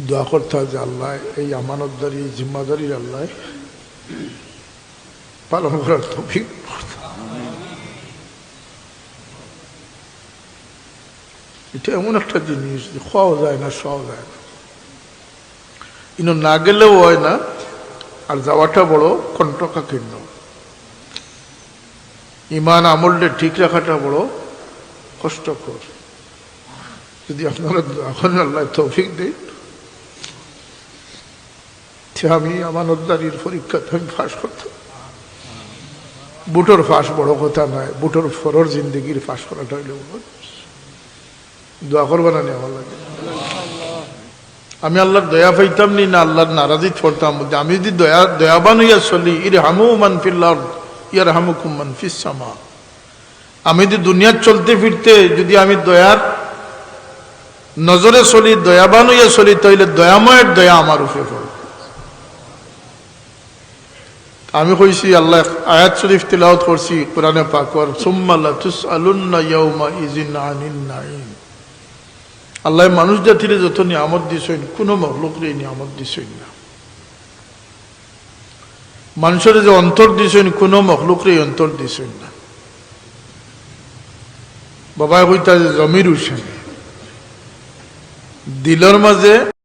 দোয়া করতে হয় যে আল্লাহ, এই আমানতদারি, এই জিম্মাদারির আল্লাহ পালন করার তৌফিক এটা এমন একটা জিনিস যে খাওয়া যায় না খাওয়া যায় না। ইনো না গেলেও হয় না, আর যাওয়াটা বড় কণ্ঠকাকীর্ণ। ইমান আমলটা ঠিক রাখাটা বড় কষ্টকর। যদি আপনারা এখন আল্লাহ তৌফিক দেন। সে আমি আমানতদারির পরীক্ষাতে আমি ফাঁস করতাম। বুটোর ফাঁস বড় কথা নয়, বুটোর ফরর জিন্দগির ফাঁস করাটা হইলে দোয়া করবে না আমার লাগে? আমি আল্লাহর দয়া পাইতাম নি না আল্লাহর নারাজি ছড়তাম আমি যদি দয়া, দয়াবান হইয়া চলি ইর হামু মান ফিল্লার ইয়ার হামু কুমান ফিসামা আমি যদি দুনিয়ার চলতে ফিরতে, যদি আমি দয়ার নজরে চলি, দয়াবান হইয়া চলি, তাইলে দয়াময়ের দয়া আমার উপরে পড়বে। আমি কইছি, আল্লাহ, আয়াত শরীফ তিলাওয়াত করছি, কোরআনে পাকর। আল্লাহ, মানুষ জাতিরে যত নিয়ামত দিছেন, কোনো মহলুকরে নিয়ামত দিছেন না। মানুষের যে অন্তর দিছেন, কোনো মহলুকরে অন্তর দিছেন না। বাবা কইতা যে জমির উসেন দিলর মাঝে